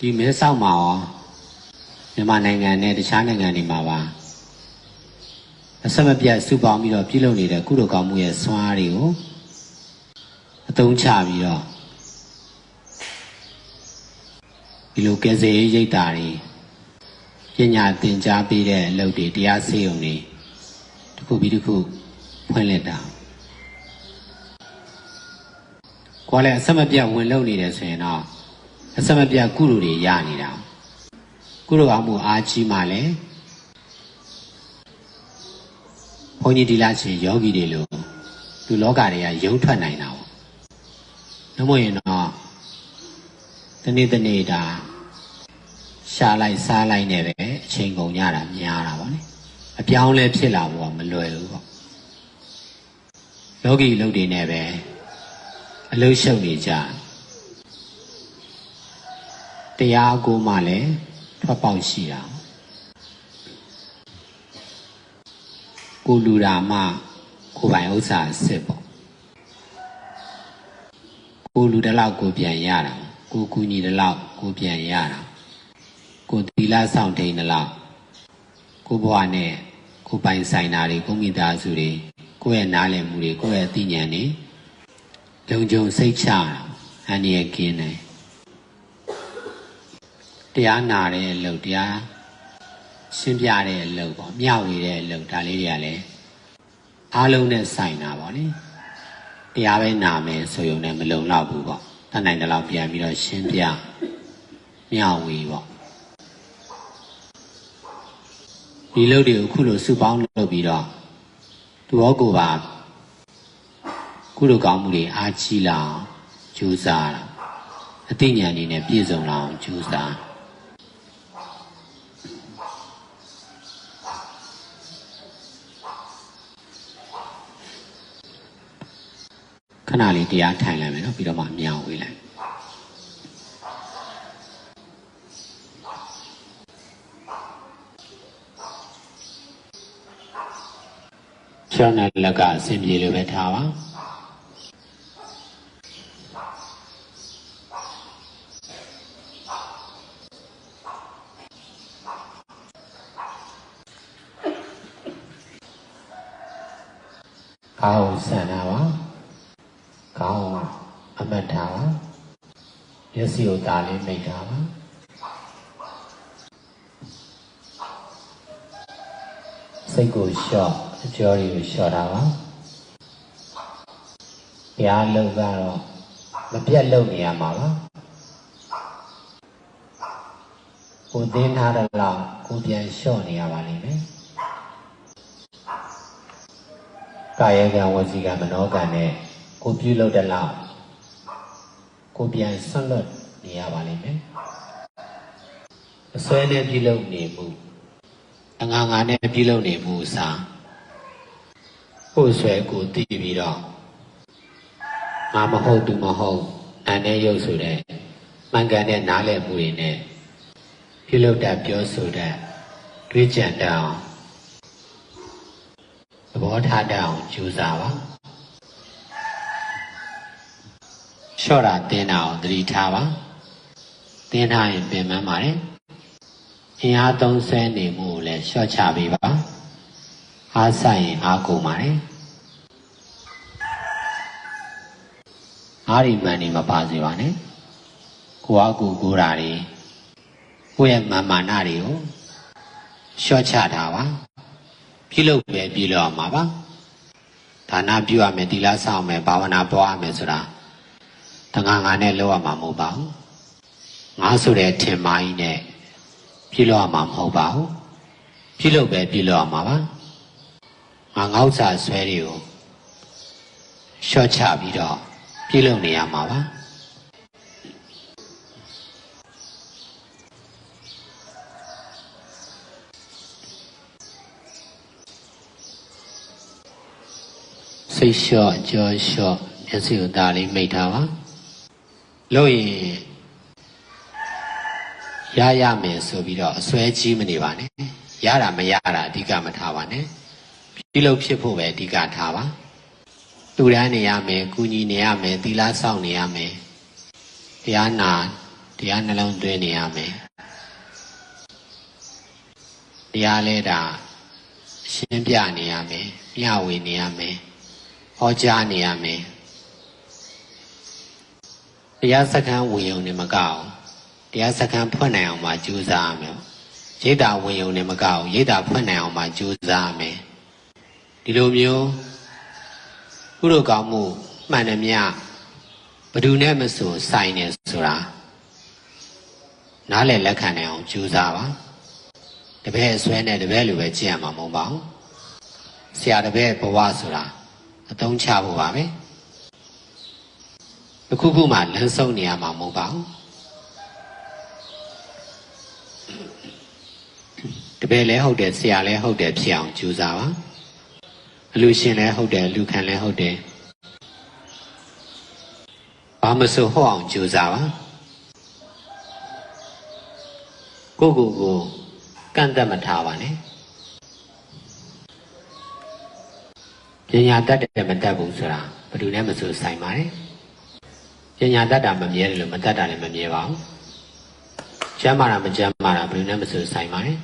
ဒီမဲဆောက်မှာရောမြန်မာနိုင်ငံနဲ့တခြားနိုင်ငံတွေမှာပါအဆက်မပြတ်စုပေါင်းပြီးတော့ပြုလုပ်နေတဲ့ကုသိုလ်ကောင်းမှုရဲ့ဆွမ်းအားတွေကိုအသုံးချပြီးတော့ဒီလိုကယ်ဆယ်ရေးရိပ်တာတွေပညာသင်ကြားပေးတဲ့အလုပ်တွေတရားစေုံတွေတစ်ခုပြီးတစ်ခုဖွင့်လှစ်တာကိုယ်လည်းအဆက်မပြတ်ဝင်လုပ်နေတယ်ဆိုရင်တော့ အဆက်မပြတ်ကုသိုလ်တွေရနေတာကုသိုလ်ကောင်းမှုအားကြီးမှလည်းဘုန်းကြီးဒီလားချင်းယောဂီတွေလို့လူလောကတွေကရုံထွက်နိုင်တာပေါ့နှမို့ရင်တော့တနေ့တနေ့ဒါရှာလိုက်စားလိုက်နဲ့ပဲအချိန်ကုန်ကြတာများတာပေါ့လေအပြောင်းလဲဖြစ်လာဖို့ကမလွယ်ဘူးပေါ့ယောဂီအလုပ်တွေနဲ့ပဲအလုပ်ရှုပ်နေကြတ ရားကိုမှလည်းထွက်ပေါက်ရှိတာကိုလူတာမှကိုပိုင်ဥစ္စာအစ်စ်ပေါ့ကိုလူတလောက်ကိုပြန်ရတာကိုကူညီတလောက်ကိုပြန်ရတာကိုသီလဆောင်ထိန်တလောက်ကိုဘဝနဲ့ကိုပိုင်ဆိုင်တာတွေကိုမိသားစုတွေကိုယ့်ရဲ့နားလည်မှုတွေကိုယ့်ရဲ့အသိဉာဏ်တွေလုံခြုံစိတ်ချတာအန္တရာယ်ကင်းတယ် တရားနာတဲ့အလုပ်တရားရှင်းပြတဲ့အလုပ်ပေါ့မျှဝေတဲ့အလုပ်ဒါလေးတွေကလည်းအားလုံးနဲ့ဆိုင်တာပေါ့လေတရားပဲနာမယ်ဆိုရုံနဲ့မလုံလောက်ဘူးပေါ့တတ်နိုင်တဲ့လောက်ပြန်ပြီးတော့ရှင်းပြမျှဝေပေါ့ဒီလုပ်တွေကိုခုလိုစုပေါင်းလုပ်ပြီးတော့သူဟောကိုပါကုလိုကောင်းမှုတွေအားကြီးလာအောင်ကြိုးစားတာအသိဉာဏ်တွေနဲ့ပြည့်စုံလာအောင်ကြိုးစား ဏလေးတရားထိုင်လိုက်မယ်နော်ပြီးတော့မှအမြောင်ဝေးလိုက်ဖြောင်းတဲ့လက်ကအဆင်ပြေလို့ပဲထားပါကောင်းဆန္ဒပါကောင်းအမ တ်ထားပါမျက်စိကိုตาလေးမိတ်ထားပါစိတ်ကိုလျှော့အကျော်တွေကိုလျှော့ထားပါဘုရားလုံကတော့မပြတ်လုံနေရမှာပါကိုသိမ်းထားတဲ့လောက်ကိုပြန်လျှော့နေရပါလိမ့်မယ်ကာယကံဝစီကံမနောကံနဲ့ကိုပြုလုပ်တဲ့လောက် ကိုပြန်ဆွတ်လွတ်နေရပါလိမ့်မယ်အစွဲနဲ့ပြုလုပ်နေမှုအငါငါနဲ့ပြုလုပ်နေမှုအစားကိုယ်ဆွဲကိုသိပြီးတော့ငါမဟုတ်သူမဟုတ်အန်နဲ့ရုပ်ဆိုတဲ့မှန်ကန်တဲ့နားလည်မှုတွေနဲ့ပြုလုပ်တတ်ပြောဆိုတတ်တွေးကြံတတ်အောင်သဘောထားတတ်အောင်ကြိုးစားပါ လျှော့တာတင်းတာအောင်သတိထားပါတင်းထားရင်ပင်ပန်းပါတယ်အင်အားသုံးဆဲနေမှုကိုလည်းလျှော့ချပေးပါအားဆိုင်ရင်အားကုန်ပါတယ်အားရီမှန်နေမပါစေပါနဲ့ကိုအားကိုကိုတာတွေကိုယ့်ရဲ့မာမာနတွေကိုလျှော့ချထားပါပြုလုပ်ပဲပြုလုပ်အောင်ပါပါဒါနပြုရမယ်သီလဆောင်မယ်ဘာဝနာပွားရမယ်ဆိုတာ တငါငါနဲ့လောက်ရမှာမဟုတ်ပါဘူးငါဆိုတဲ့ထင်မာကြီးနဲ့ပြုလုပ်ရမှာမဟုတ်ပါဘူးပြုလုပ်ပဲပြုလုပ်ရမှာပါငါငေါ့စာဆွဲတွေကိုရှော့ချပြီးတော့ပြုလုပ်နေရမှာပါစိတ်လျှော့ကြောလျှော့မျက်စိကိုဒါလေးမိတ်ထားပါ လို့ရင်ရရမယ်ဆိုပြီးတော့အစွဲကြီးမနေပါနဲ့ရတာမရတာအဓိကမထားပါနဲ့ပြုလုပ်ဖြစ်ဖို့ပဲအဓိကထားပါတူတန်းနေရမယ်ကုညီနေရမယ်သီလဆောင်နေရမယ်တရားနာတတရားနှလုံးသွင်းနေရမယ်တရားလဲတာရှင်းပြနေရမယ်မျှဝေနေရမယ်ဟောကြားနေရမယ် တရားစခန်းဝင်ုံနဲ့မကောက်တရားစခန်းဖွင့်နိုင်အောင်မှကြိုးစားရမယ်ရိတ်တာဝင်ုံနဲ့မကောက်ရိတ်တာဖွင့်နိုင်အောင်မှကြိုးစားရမယ်ဒီလိုမျိုးကုသိုလ်ကောင်းမှုမှန်တယ်မြဘယ်သူနဲ့မဆိုဆိုင်နေဆိုတာနားလည်လက်ခံနိုင်အောင်ကြိုးစားပါတပည့်အစွဲနဲ့တပည့်လိုပဲကြည့်ရမှာမဟုတ်ပါဘူးဆရာတပည့်ဘဝဆိုတာအသုံးချဖို့ပါပဲ တစ်ခုခုမှလမ်းဆုံးနေရမှာမဟုတ်ပါဘူးတပည့်လည်းဟုတ်တယ်ဆရာလည်းဟုတ်တယ်ဖြစ်အောင်ကြိုးစားပါအလူရှင်လည်းဟုတ်တယ်လူခံလည်းဟုတ်တယ်ဘာမဆိုဟုတ်အောင်ကြိုးစားပါကိုကိုကိုကန့်သက်မထားပါနဲ့ပညာတတ်တယ်မတတ်ဘူးဆိုတာဘယ်သူနဲ့မဆိုဆိုင်ပါတယ် ပညာတတ်တာမမြဲတယ်လို့မတတ်တာလည်းမမြဲပါဘူးကျမ်းမာတာမကျမ်းမာတာဘယ်သူနဲ့မဆိုဆိုင်ပါတယ်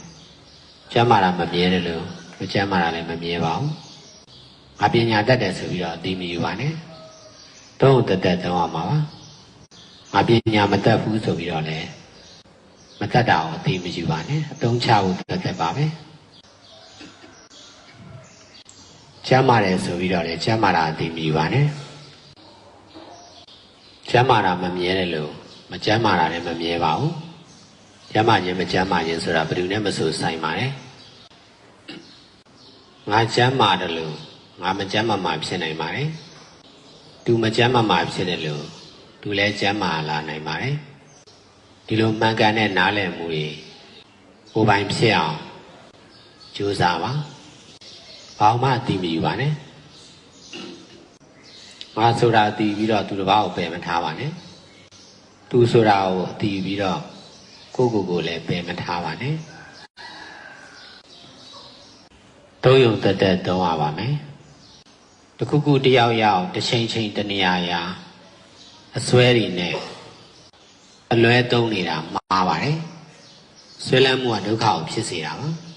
ကျမ်းမာတာမမြဲတယ်လို့မကျမ်းမာတာလည်းမမြဲပါဘူးငါပညာတတ်တယ်ဆိုပြီးတော့အသိမယူပါနဲ့သုံးတက်တက်သုံးရမှာပါငါပညာမတတ်ဘူးဆိုပြီးတော့လည်းမတတ်တာကိုအသိမယူပါနဲ့အသုံးချဖို့တက်တက်ပါပဲကျမ်းမာတယ်ဆိုပြီးတော့လည်းကျမ်းမာတာအသိမယူပါနဲ့ ကျမ်းမာတာမမြဲတယ်လို့မကျမ်းမာတာလည်းမမြဲပါဘူးကျမ်းမာခြင်းမကျမ်းမာခြင်းဆိုတာဘယ်သူနဲ့မဆိုဆိုင်ပါတယ်ငါကျမ်းမာတယ်လို့ငါမကျမ်းမာမှာဖြစ်နိုင်ပါတယ်သူမကျမ်းမာမှာဖြစ်တယ်လို့သူလည်းကျမ်းမာလာနိုင်ပါတယ်ဒီလိုမှန်ကန်တဲ့နားလည်မှုတွေကိုယ်ပိုင်ဖြစ်အောင်ကြိုးစားပါဘာမှအတိမယူပါနဲ့ ငါဆိုတာအတိပြီးတော့သူတစ်ပါးကိုပယ်မထားပါနဲ့သူဆိုတာကိုအတိပြီးတော့ကိုယ့်ကိုယ်ကိုလည်းပယ်မထားပါနဲ့သုံးယုံတက်တက်သုံးရပါမယ်တခုခုတယောက်ယောက်တစ်ချိန်ချိန်တနေရာရာအစွဲတွေနဲ့အလွဲသုံးနေတာမှားပါတယ်ဆွဲလန်းမှုကဒုက္ခကိုဖြစ်စေတာပါ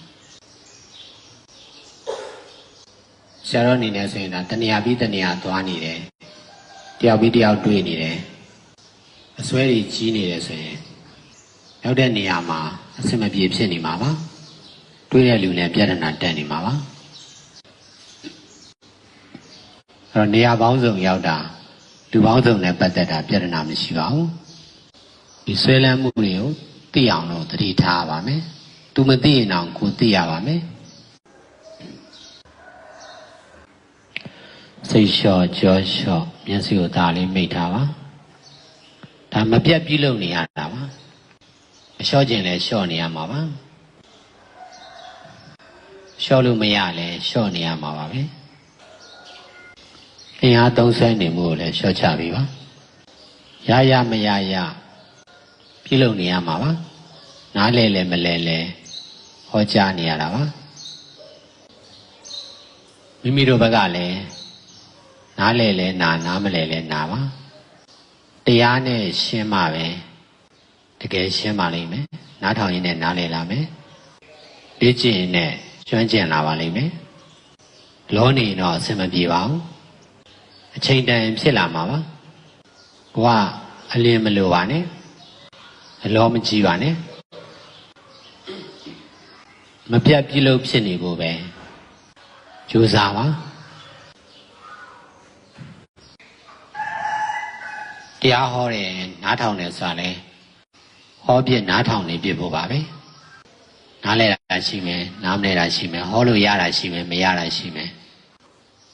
ရာတော်အနေနဲ့ဆိုရင်ဒါတဏှာပြီးတဏှာသွားနေတယ်တယောက်ပြီးတယောက်တွေ့နေတယ်အစွဲတွေကြီးနေတယ်ဆိုရင်ရောက်တဲ့နေရာမှာအဆင်မပြေဖြစ်နေမှာပါတွေ့တဲ့လူနဲ့ပြဿနာတက်နေမှာပါအဲ့တော့နေရာပေါင်းစုံရောက်တာလူပေါင်းစုံနဲ့ပတ်သက်တာပြဿနာမရှိပါဘူးဒီဆွဲလန်းမှုတွေကိုသိအောင်လို့သတိထားပါမယ်သူမသိရင်တော့ကိုသိရပါမယ် စိတ်လျှော့ကြောလျှော့မျက်စိကိုဒါလေးမိတ်ထားပါဒါမပြတ်ပြုလုပ်နေရတာပါအလျှော့ခြင်းလဲလျှော့နေရမှာပါလျှော့လို့မရလဲလျှော့နေရမှာပါပဲအင်အားသုံးဆွဲနေမှုကိုလည်းလျှော့ချပြီပါရရမရရပြုလုပ်နေရမှာပါနားလဲလဲမလဲလဲဟောကြားနေရတာပါမိမိတို့ဘက်ကလည်း နားလဲလဲနာနားမလဲလဲနာပါတရားနဲ့ရှင်းမှပဲတကယ်ရှင်းပါလိမ့်မယ်နားထောင်ရင်းနဲ့နားလဲလာမယ်လေ့ကျင့်ရင်နဲ့ကျွမ်းကျင်လာပါလိမ့်မယ်လောနေတော့အဆင်မပြေပါဘူးအချိန်တန်ဖြစ်လာမှာပါဘဝအလင်းမလိုပါနဲ့အလောမကြီးပါနဲ့မပြတ်ပြုလုပ်ဖြစ်နေဖို့ပဲကြိုးစားပါ တရားဟောတယ်နားထောင်တယ်ဆိုတာလေဟောပြနားထောင်နေပြဖို့ပါပဲနားလဲတာရှိမယ်နားမလဲတာရှိမယ်ဟောလို့ရတာရှိမယ်မရတာရှိမယ်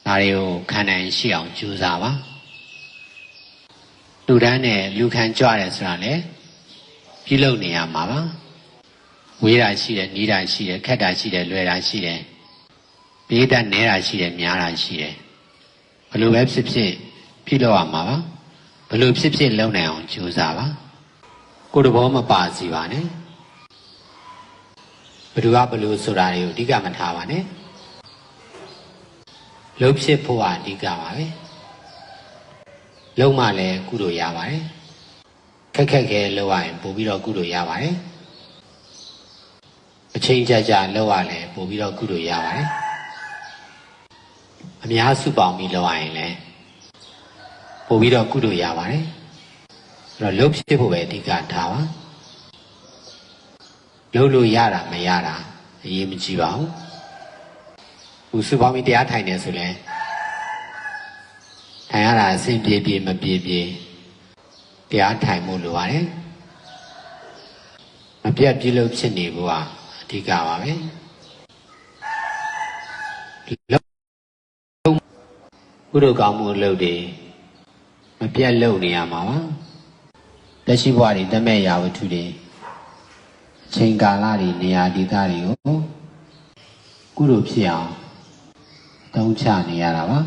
ဒါတွေကိုခံနိုင်ရှိအောင်ကြိုးစားပါလူတန်းနဲ့လူခံကြွတယ်ဆိုတာလေပြုလုပ်နေရမှာပါဝေးတာရှိတယ်နီးတာရှိတယ်ခက်တာရှိတယ်လွယ်တာရှိတယ်ပေးတတ်နဲတာရှိတယ်များတာရှိတယ်ဘလို့ပဲဖြစ်ဖြစ်ပြုလုပ်ရမှာပါ ဘလို့ဖြစ်ဖြစ်လုပ်နိုင်အောင်ကြိုးစားပါကိုယ်တဘောမပါစီပါနဲ့ဘယ်သူကဘလို့ဆိုတာတွေကိုအဓိကမထားပါနဲ့လှုပ်ဖြစ်ဖို့ကအဓိကပါပဲလုံးမှလည်းကုသိုလ်ရပါတယ်ခက်ခက်ခဲလောက်ရရင်ပို့ပြီးတော့ကုသိုလ်ရပါတယ်အချိန်ကြာကြာလောက်ရလဲပို့ပြီးတော့ကုသိုလ်ရပါတယ်အများစုပေါင်းပြီးလောက်ရရင်လည်း ပို့ပြီးတော့ကုသိုလ်ရပါတယ်အဲ့တော့လှုပ်ဖြစ်ဖို့ပဲအဓိကထားပါလှုပ်လို့ရတာမရတာအရေးမကြီးပါဘူးဥစုပေါင်းပြီးတရားထိုင်နေဆိုလဲထိုင်ရတာအဆင်ပြေပြေမပြေပြေတရားထိုင်မှုလိုပါတယ်မပြတ်ပြေလို့ဖြစ်နေဖို့ကအဓိကပါပဲလုံကုသိုလ်ကောင်းမှုလုပ်တယ် မပြတ်လုပ်နေရမှာပါတက်ရှိဘဝတွေတမဲ့ရာဝတ္ထုတွေအချိန်ကာလတွေနေရာဒေသတွေကိုကုသိုလ်ဖြစ်အောင်တုံးချနေရတာပါ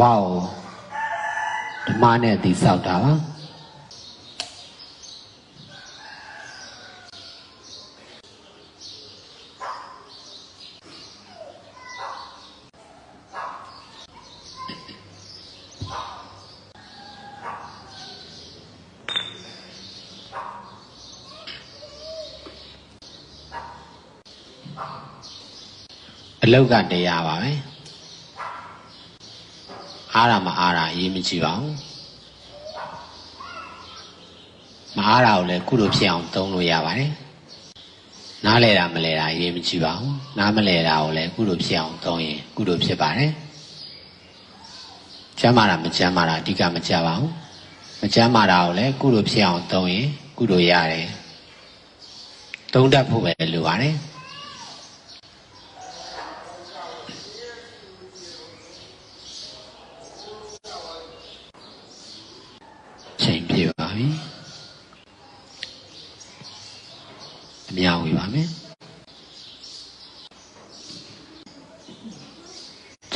ဘဝကိုဓမ္မနဲ့တည်ဆောက်တာပါ အလောက်ကတရားပါပဲအားရမအားရအရေးမကြီးပါဘူးမအားရကိုလည်းကုသိုလ်ဖြစ်အောင်သုံးလို့ရပါတယ်နားလဲတာမလဲတာအရေးမကြီးပါဘူးနားမလဲတာကိုလည်းကုသိုလ်ဖြစ်အောင်သုံးရင်ကုသိုလ်ဖြစ်ပါတယ်ကျမ်းမာတာမကျမ်းမာတာအဓိကမကြပါဘူးမကျမ်းမာတာကိုလည်းကုသိုလ်ဖြစ်အောင်သုံးရင်ကုသိုလ်ရတယ်သုံးတတ်ဖို့ပဲလိုပါတယ်ချိန်ပြပါပြီအများဝေပါမယ်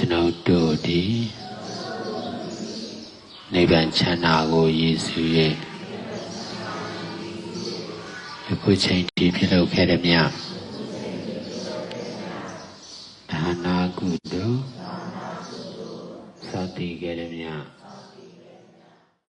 ကျွန်တော်တို့ဒီနိဗ္ဗာန်ချမ်းသာကိုရည်စူး၍အခုချိန်ဒီပြုလုပ်ခဲ့တဲ့မြတ်ဒါနာကုသိုလ်သတိခဲ့တဲ့မြ